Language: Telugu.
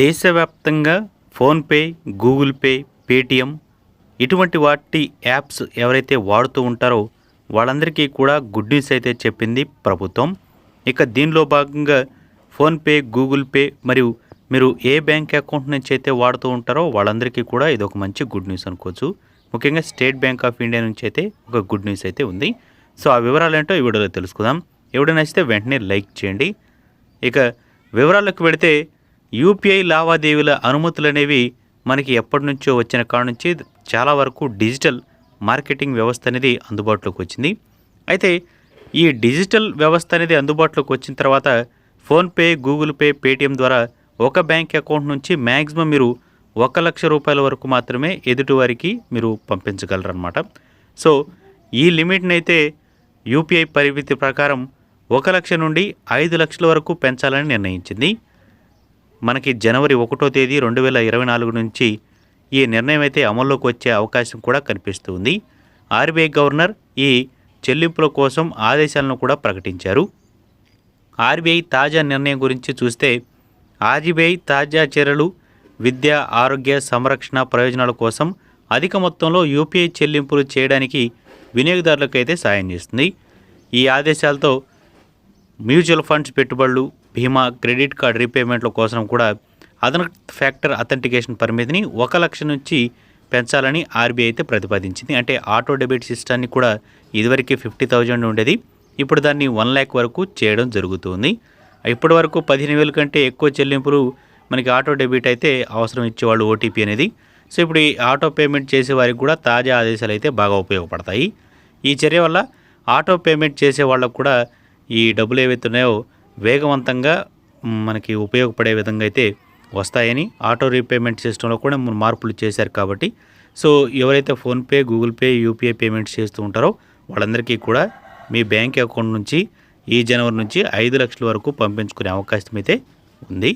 దేశవ్యాప్తంగా ఫోన్పే గూగుల్ పే పేటిఎం ఇటువంటి వాటి యాప్స్ ఎవరైతే వాడుతూ ఉంటారో వాళ్ళందరికీ కూడా గుడ్ న్యూస్ అయితే చెప్పింది ప్రభుత్వం. ఇక దీనిలో భాగంగా ఫోన్పే గూగుల్ పే మరియు మీరు ఏ బ్యాంక్ అకౌంట్ నుంచి అయితే వాడుతూ ఉంటారో వాళ్ళందరికీ కూడా ఇది ఒక మంచి గుడ్ న్యూస్ అనుకోవచ్చు. ముఖ్యంగా స్టేట్ బ్యాంక్ ఆఫ్ ఇండియా నుంచి అయితే ఒక గుడ్ న్యూస్ అయితే ఉంది. సో ఆ వివరాలు ఏంటో ఈ వీడియోలో తెలుసుకుందాం. ఎవడైనా నచ్చితే వెంటనే లైక్ చేయండి. ఇక వివరాలకు వెళితే యూపీఐ లావాదేవీల అనుమతులు అనేవి మనకి ఎప్పటి నుంచో వచ్చిన కాడ నుంచి చాలా వరకు డిజిటల్ మార్కెటింగ్ వ్యవస్థ అనేది అందుబాటులోకి వచ్చింది. అయితే ఈ డిజిటల్ వ్యవస్థ అనేది అందుబాటులోకి వచ్చిన తర్వాత ఫోన్పే గూగుల్ పే పేటిఎం ద్వారా ఒక బ్యాంక్ అకౌంట్ నుంచి మ్యాక్సిమం మీరు ఒక లక్ష రూపాయల వరకు మాత్రమే ఎదుటివారికి మీరు పంపించగలరన్నమాట. సో ఈ లిమిట్ని అయితే యూపీఐ పరిమితి ప్రకారం ఒక లక్ష నుండి ఐదు లక్షల వరకు పెంచాలని నిర్ణయించింది. మనకి జనవరి ఒకటో తేదీ రెండు వేల ఇరవై నాలుగు నుంచి ఈ నిర్ణయం అయితే అమల్లోకి వచ్చే అవకాశం కూడా కనిపిస్తుంది. ఆర్బీఐ గవర్నర్ ఈ చెల్లింపుల కోసం ఆదేశాలను కూడా ప్రకటించారు. ఆర్బీఐ తాజా నిర్ణయం గురించి చూస్తే ఆర్బీఐ తాజా చర్యలు విద్య ఆరోగ్య సంరక్షణ ప్రయోజనాల కోసం అధిక మొత్తంలో యూపీఐ చెల్లింపులు చేయడానికి వినియోగదారులకు అయితే సాయం చేస్తుంది. ఈ ఆదేశాలతో మ్యూచువల్ ఫండ్స్ పెట్టుబడులు బీమా క్రెడిట్ కార్డ్ రీపేమెంట్ల కోసం కూడా అదన ఫ్యాక్టర్ అథెంటికేషన్ పరిమితిని ఒక లక్ష నుంచి పెంచాలని ఆర్బీఐ అయితే ప్రతిపాదించింది. అంటే ఆటో డెబిట్ సిస్టాన్ని కూడా ఇదివరకు ఫిఫ్టీ థౌజండ్ ఉండేది. ఇప్పుడు దాన్ని వన్ ల్యాక్ వరకు చేయడం జరుగుతుంది. ఇప్పటి వరకు పదిహేను వేల కంటే ఎక్కువ చెల్లింపులు మనకి ఆటో డెబిట్ అయితే అవసరం ఇచ్చేవాళ్ళు ఓటీపీ అనేది. సో ఇప్పుడు ఈ ఆటో పేమెంట్ చేసే వారికి కూడా తాజా ఆదేశాలు అయితే బాగా ఉపయోగపడతాయి. ఈ చర్య వల్ల ఆటో పేమెంట్ చేసే వాళ్ళకు కూడా ఈ డబ్బులు ఏవైతే ఉన్నాయో వేగవంతంగా మనకి ఉపయోగపడే విధంగా అయితే వస్తాయని ఆటో రీపేమెంట్ సిస్టంలో కూడా మార్పులు చేశారు కాబట్టి. సో ఎవరైతే PhonePe Google Pay UPI payments చేస్తూ ఉంటారో వాళ్ళందరికీ కూడా మీ బ్యాంక్ అకౌంట్ నుంచి ఈ జనవరి నుంచి ఐదు లక్షల వరకు పంపించుకునే అవకాశం అయితే ఉంది.